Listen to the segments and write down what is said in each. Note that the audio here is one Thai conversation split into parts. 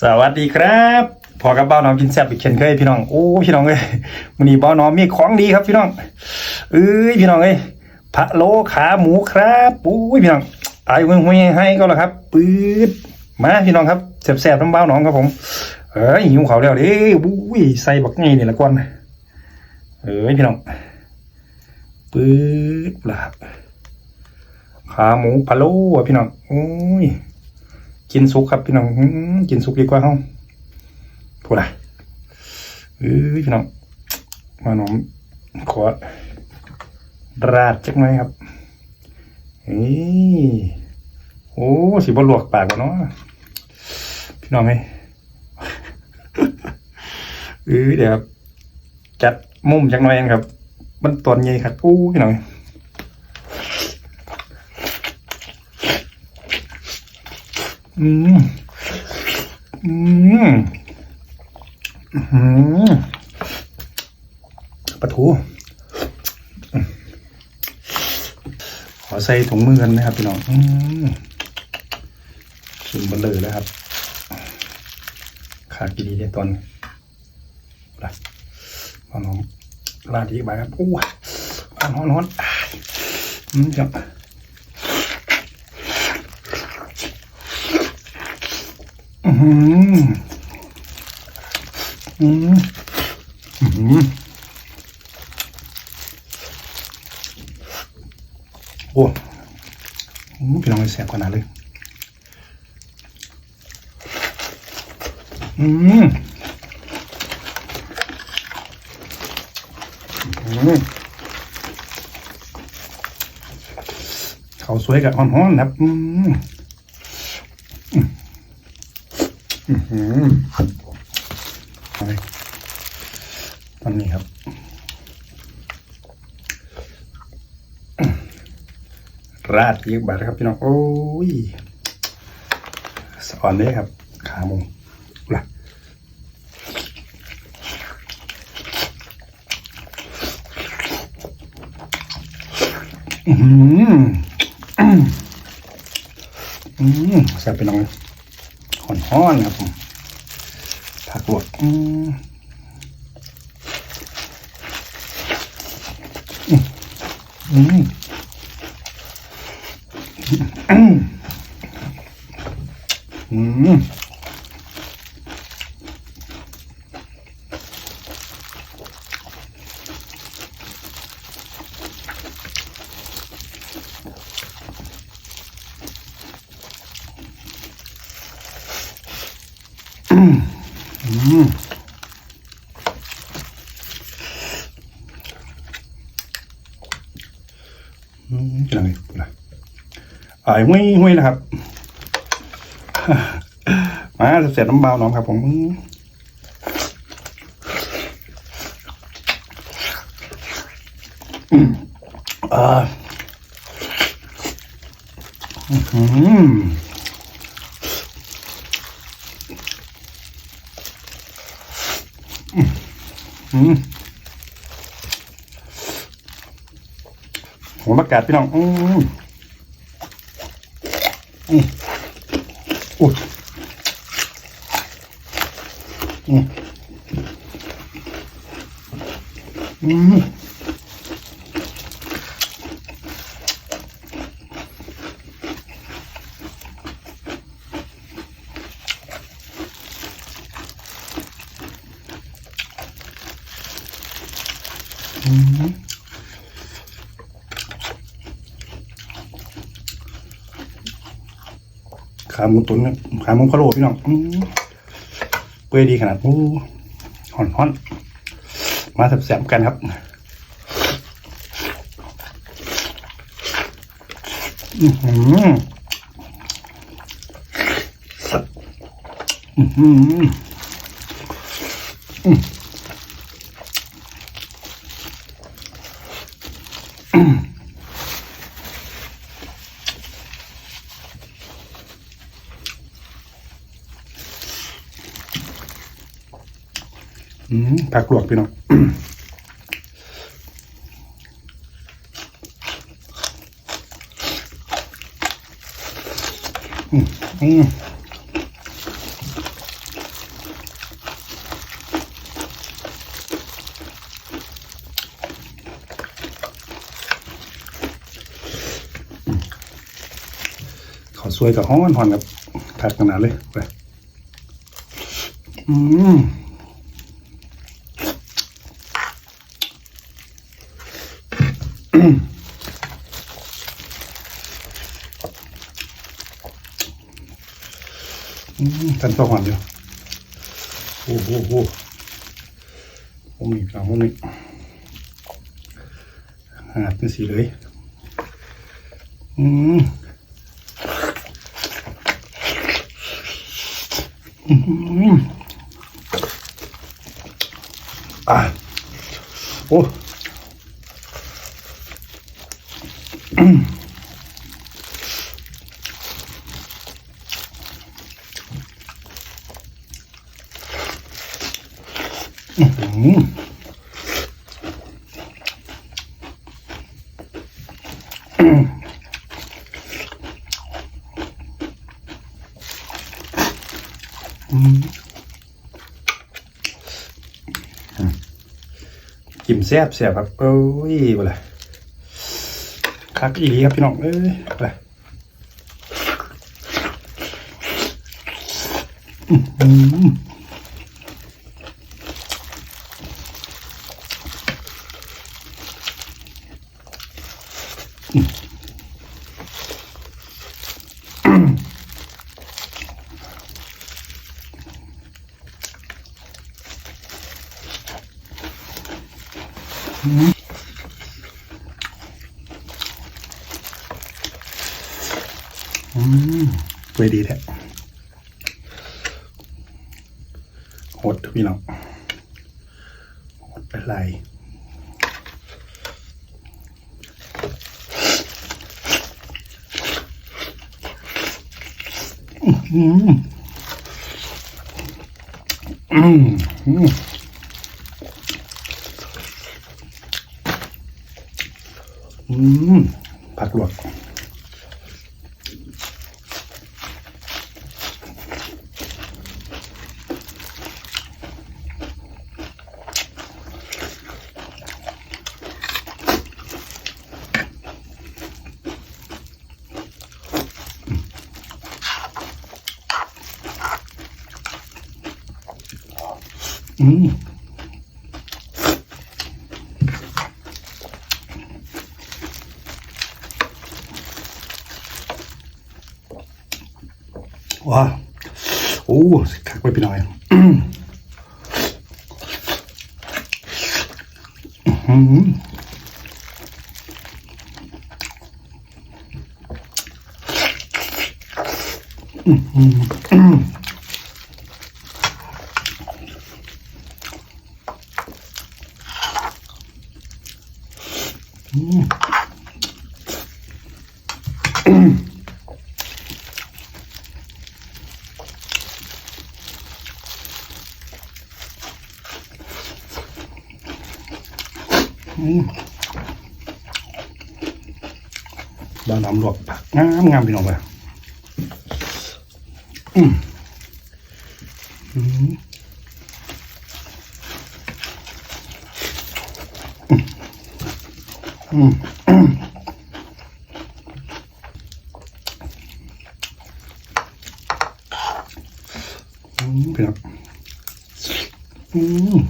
สวัสดีครับพอกับเบ้าน้องกินแซ่บอีกเช่นเคยพี่น้องโอ้พี่น้องเอ้ยวันนี้เบ้าน้องมีของดีครับพี่น้องเอ้ยพี่น้องเอ้ยพะโลขาหมูครับโอ้ยพี่น้องไอ้เว้ยเว้ยให้ก็แล้วครับปื๊ดมาพี่น้องครับแซ่บๆน้ำเบ้าน้องครับผม เอ้ยหิวเขาแล้วเด้บุ้ยใส่บักไงนี่ละก่อนเอ้ยพี่น้องปื๊ดละครับขาหมูพะโลพี่น้องโอ้ย กินสุกครับพี่น้องกินสุกดีกว่าเฮาพูดอะเอ้ยพี่น้องมาหนอมขอราดจักหน่อยครับเฮ้ยโอ้สิบ่ลวกปากบ่เนาะพี่น้องเอ้ยเอ้ยเดี๋ยวครับจัดมุมจักหน่อยครับ มันตอนใหญ่ครับอู้พี่น้อง อืมอืมอืมปลาทูขอใส่ถุงมือกันนะครับพี่น้องอืมชิมเบลเลยแล้วครับ ขาดดีเดี๋ยตอนละเอน้องลาดอีกใบครับอู้อ่านฮ้อนฮ้อนอืมครับ อืมอืมอืมโอ้อืมพี่น้องเลยแสบขนาดเลย อืมอืมเขาสวยกับฮ้อนๆครับ อืมอืมอืมเอาเลย ตอนนี้ครับราดอีกบาทครับพี่น้องโอ้ยสอนเลยครับ ขาหมูละอืมอืมแซ่บพี่น้องห่ อนๆครับผมผักลวกอืมอืมอืม อืมอืมอะไรนะไอ่ายห้วยห้วยนะครับ มาเสร็จน้ำเบาน้องครับผมอ่า อืม อืมหัวมะกาดพี่น้อง อืมอืมอุ้ยอืมอืม ขาหมูตุ๋นครับขาหมูพะโล้พี่น้องเปื่อยดีขนาดโอ้ห่อนห่อนมาแสบๆกันครับอือหืออือหืออืมอืม ผักลวกพี่น้องอืมขอสวยกับห้อนหอนกับผักขนาดเลยไปอืม กันตัวหอนอยู่โอ้โหโอ้โหผมนี่ครับผมนี่หาดเป็นสีเลยอืมอืมอะโอ้อืมอื้อหืออืมอืม กิมแซ่บแซ่บครับโอ้ยบ่ล่ะคักอีดีครับพี่น้องเอ้ยบ่ล่ะอืม อืมเวยดีแท้โหดพี่น้องโหดไปไหลอืมอืมอืม ผักลวกอืม ว้าโอ้คักไปพี่น้อยอืมอื้อหืออื้อหืออืม ดาวน้ำลวกผักงามงามพี่น้องไปอืมอืมอืมอืมอืมพี่น้องอืม อืม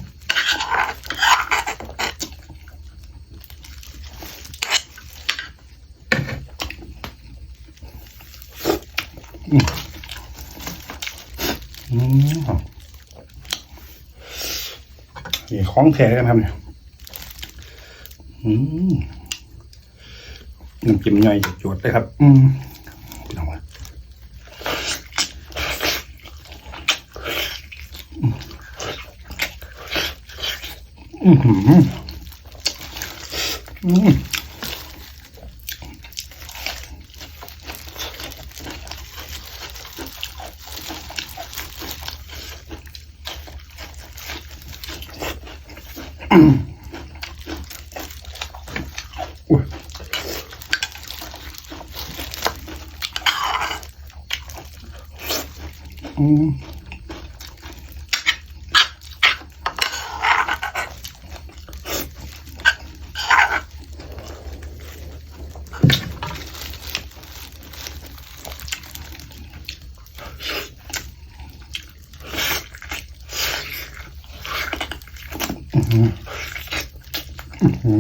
นี่ของแท้กันครับเนี่ยอืมน้ำจิ้มย่อยจวดเลยครับ อืมพี่น้องอืมอืม mm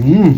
อื้อหือ